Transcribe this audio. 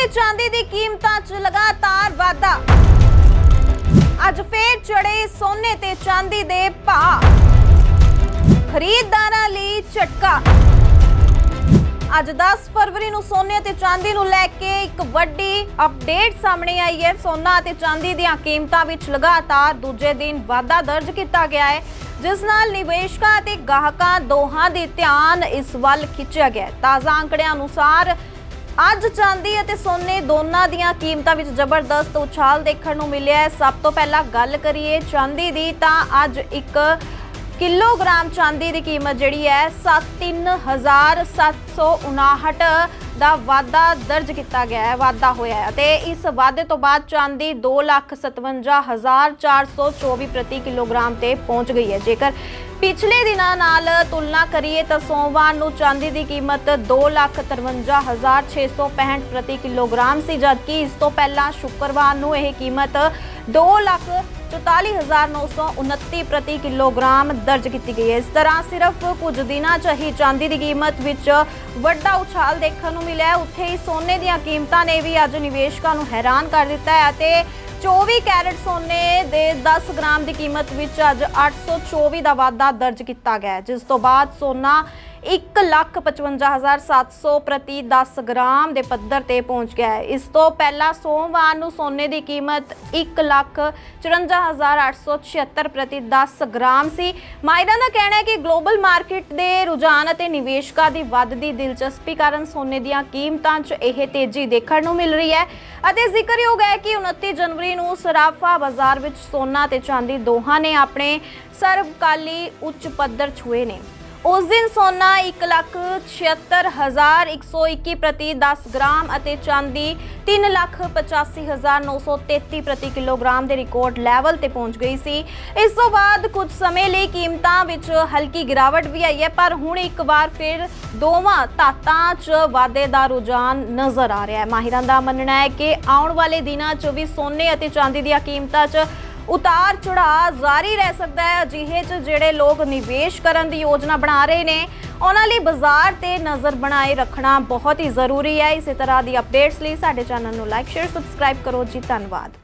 ਤੇ ਚਾਂਦੀ ਦੀ ਕੀਮਤਾਂ 'ਚ ਲਗਾਤਾਰ ਵਾਧਾ। ਅੱਜ ਫੇਰ ਚੜੇ ਸੋਨੇ ਤੇ ਚਾਂਦੀ ਦੇ ਭਾਅ। ਖਰੀਦਦਾਰਾਂ ਲਈ ਝਟਕਾ। ਅੱਜ 10 ਫਰਵਰੀ ਨੂੰ ਸੋਨੇ ਤੇ ਚਾਂਦੀ ਨੂੰ ਲੈ ਕੇ ਇੱਕ ਵੱਡੀ ਅਪਡੇਟ ਸਾਹਮਣੇ ਆਈ ਹੈ। ਸੋਨਾ ਅਤੇ ਚਾਂਦੀ ਦੀਆਂ ਕੀਮਤਾਂ ਵਿੱਚ ਲਗਾਤਾਰ ਦੂਜੇ ਦਿਨ ਵਾਧਾ ਦਰਜ ਕੀਤਾ ਗਿਆ ਹੈ, ਜਿਸ ਨਾਲ ਨਿਵੇਸ਼ਕਾਂ ਅਤੇ ਗਾਹਕਾਂ ਦੋਹਾਂ ਦੇ ਧਿਆਨ ਇਸ ਵੱਲ ਖਿੱਚਿਆ ਗਿਆ ਹੈ। ਤਾਜ਼ਾ ਅੰਕੜਿਆਂ ਅਨੁਸਾਰ ਅੱਜ ਚਾਂਦੀ ਅਤੇ ਸੋਨੇ ਦੋਨਾਂ ਦੀਆਂ ਕੀਮਤਾਂ ਵਿੱਚ ਜ਼ਬਰਦਸਤ ਉਛਾਲ ਦੇਖਣ ਨੂੰ ਮਿਲਿਆ ਹੈ। ਸਭ ਤੋਂ ਪਹਿਲਾਂ ਗੱਲ ਕਰੀਏ ਚਾਂਦੀ ਦੀ ਤਾਂ ਅੱਜ ਇੱਕ ਕਿਲੋਗ੍ਰਾਮ ਚਾਂਦੀ ਦੀ ਕੀਮਤ ਜਿਹੜੀ ਹੈ 3759 ਦਾ ਵਾਧਾ ਦਰਜ ਕੀਤਾ ਗਿਆ ਹੈ, ਵਾਧਾ ਹੋਇਆ ਹੈ ਤੇ ਇਸ ਵਾਧੇ ਤੋਂ ਬਾਅਦ ਚਾਂਦੀ 257424 ਪ੍ਰਤੀ ਕਿਲੋਗ੍ਰਾਮ ਤੇ ਪਹੁੰਚ ਗਈ ਹੈ। ਜੇਕਰ ਪਿਛਲੇ ਦਿਨਾਂ ਨਾਲ ਤੁਲਨਾ ਕਰੀਏ ਤਾਂ ਸੋਮਵਾਰ ਨੂੰ ਚਾਂਦੀ ਦੀ ਕੀਮਤ 253665 ਪ੍ਰਤੀ ਕਿਲੋਗ੍ਰਾਮ ਸੀ, ਜਦਕਿ ਇਸ ਤੋਂ ਪਹਿਲਾਂ ਸ਼ੁੱਕਰਵਾਰ ਨੂੰ ਇਹ ਕੀਮਤ 2 ਲੱਖ 44929 ਪ੍ਰਤੀ ਕਿਲੋਗ੍ਰਾਮ ਦਰਜ ਕੀਤੀ ਗਈ ਹੈ। ਇਸ ਤਰ੍ਹਾਂ ਸਿਰਫ ਕੁਝ ਦਿਨਾਂ 'ਚ ਹੀ ਚਾਂਦੀ ਦੀ ਕੀਮਤ ਵਿੱਚ ਵੱਡਾ ਉਛਾਲ ਦੇਖਣ ਨੂੰ ਮਿਲਿਆ ਉੱਥੇ ਹੀ ਸੋਨੇ ਦੀਆਂ ਕੀਮਤਾਂ ਨੇ ਵੀ ਅੱਜ ਨਿਵੇਸ਼ਕਾਂ ਨੂੰ ਹੈਰਾਨ ਕਰ ਦਿੱਤਾ ਹੈ ਅਤੇ 24 ਕੈਰਟ ਸੋਨੇ ਦੇ 10 ਗ੍ਰਾਮ ਦੀ ਕੀਮਤ ਵਿੱਚ ਅੱਜ 824 ਦਾ ਵਾਧਾ ਦਰਜ ਕੀਤਾ ਗਿਆ ਜਿਸ ਤੋਂ ਬਾਅਦ ਸੋਨਾ 155700 ਪ੍ਰਤੀ 10 ਗ੍ਰਾਮ ਦੇ ਪੱਧਰ ਤੇ ਪਹੁੰਚ ਗਿਆ ਹੈ। ਇਸ ਤੋਂ ਪਹਿਲਾਂ ਸੋਮਵਾਰ ਨੂੰ ਸੋਨੇ ਦੀ ਕੀਮਤ 154876 ਪ੍ਰਤੀ 10 ਗ੍ਰਾਮ ਸੀ। ਮਾਇਰਾਂ ਦਾ ਕਹਿਣਾ ਹੈ ਕਿ ਗਲੋਬਲ ਮਾਰਕੀਟ ਦੇ ਰੁਝਾਨ ਅਤੇ ਨਿਵੇਸ਼ਕਾਂ ਦੀ ਵੱਧਦੀ ਦਿਲਚਸਪੀ ਕਾਰਨ ਸੋਨੇ ਦੀਆਂ ਕੀਮਤਾਂ 'ਚ ਇਹ ਤੇਜ਼ੀ ਦੇਖਣ ਨੂੰ ਮਿਲ ਰਹੀ ਹੈ ਅਤੇ ਜ਼ਿਕਰਯੋਗ ਹੈ ਕਿ 29 ਜਨਵਰੀ ਨੂੰ ਸਰਾਫਾ ਬਾਜ਼ਾਰ ਵਿੱਚ ਸੋਨਾ ਤੇ ਚਾਂਦੀ ਦੋਹਾਂ ਨੇ ਆਪਣੇ ਸਰਬਕਾਲੀ ਉੱਚ ਪੱਧਰ ਛੂਏ ਨੇ। ਉਸ ਦਿਨ ਸੋਨਾ 176121 ਪ੍ਰਤੀ 10 ਗ੍ਰਾਮ ਅਤੇ ਚਾਂਦੀ 385933 ਪ੍ਰਤੀ ਕਿਲੋਗ੍ਰਾਮ ਦੇ ਰਿਕਾਰਡ ਲੈਵਲ ਤੇ ਪਹੁੰਚ ਗਈ ਸੀ। ਇਸ ਤੋਂ ਬਾਅਦ ਕੁਝ ਸਮੇਂ ਲਈ ਕੀਮਤਾਂ ਵਿੱਚ ਹਲਕੀ ਗਿਰਾਵਟ ਵੀ ਆਈ ਹੈ, ਪਰ ਹੁਣ ਇੱਕ ਵਾਰ ਫਿਰ ਦੋਵਾਂ ਧਾਤਾਂ 'ਚ ਵਾਧੇ ਦਾ ਰੁਝਾਨ ਨਜ਼ਰ ਆ ਰਿਹਾ ਹੈ। ਮਾਹਿਰਾਂ ਦਾ ਮੰਨਣਾ ਹੈ ਕਿ ਆਉਣ ਵਾਲੇ ਦਿਨਾਂ 'ਚ ਵੀ ਸੋਨੇ ਅਤੇ ਚਾਂਦੀ ਦੀਆਂ ਕੀਮਤਾਂ 'ਚ ਉਤਾਰ ਚੜਾਅ ਜਾਰੀ ਰਹਿ ਸਕਦਾ ਹੈ। ਅਜਿਹੇ 'ਚ ਜਿਹੜੇ ਲੋਕ ਨਿਵੇਸ਼ ਕਰਨ ਦੀ ਯੋਜਨਾ ਬਣਾ ਰਹੇ ਨੇ, ਉਹਨਾਂ ਲਈ ਬਾਜ਼ਾਰ ਤੇ ਨਜ਼ਰ ਬਣਾਏ ਰੱਖਣਾ ਬਹੁਤ ਹੀ ਜ਼ਰੂਰੀ ਹੈ। ਇਸੇ ਤਰ੍ਹਾਂ ਦੀ ਅਪਡੇਟਸ ਲਈ ਸਾਡੇ ਚੈਨਲ ਨੂੰ ਲਾਈਕ ਸ਼ੇਅਰ ਸਬਸਕ੍ਰਾਈਬ ਕਰੋ ਜੀ। ਧੰਨਵਾਦ।